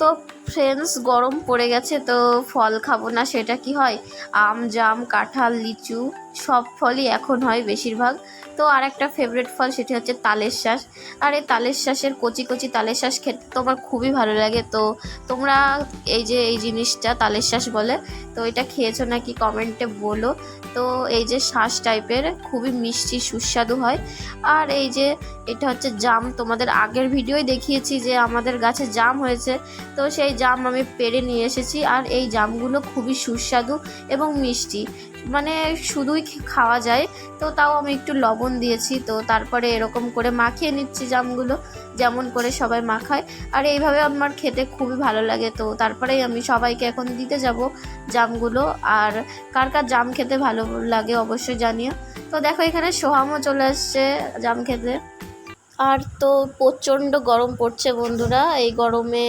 তো ফ্রেন্ডস গরম পড়ে গেছে, তো ফল খাব না, সেটা কি হয়? আম, জাম, কাঁঠাল, লিচু, সব ফলই এখন হয় বেশিরভাগ। তো আর একটা ফেভারিট ফল সেটি হচ্ছে তালের শ্বাস আর এই তালের শ্বাসের কচি কচি তালের শ্বাস খেতে তো আমার খুবই ভালো লাগে। তো তোমরা এই যে এই জিনিসটা তালের শ্বাস বলে, তো এটা খেয়েছো নাকি কমেন্টে বলো। তো এই যে শ্বাস টাইপের খুবই মিষ্টি, সুস্বাদু হয়। আর এই যে এটা হচ্ছে জাম, তোমাদের আগের ভিডিওই দেখিয়েছি যে আমাদের গাছে জাম হয়েছে। তো সেই জাম আমি পেড়ে নিয়ে এসেছি আর এই জামগুলো খুবই সুস্বাদু এবং মিষ্টি। মানে শুধুই খাওয়া যায়, তো তাও আমি একটু লবণ দিয়েছি, তো তারপরে এরকম করে মাখিয়ে নিচ্ছি জামগুলো, যেমন করে সবাই মাখায়। আর এইভাবে আমার খেতে খুবই ভালো লাগে, তো তারপরেই আমি সবাইকে এখন দিতে যাব জামগুলো। আর কার কার জাম খেতে ভালো লাগে অবশ্যই জানিও। তো দেখো এখানে সোহামও চলে আসছে জাম খেতে। আর তো প্রচণ্ড গরম পড়ছে বন্ধুরা, এই গরমে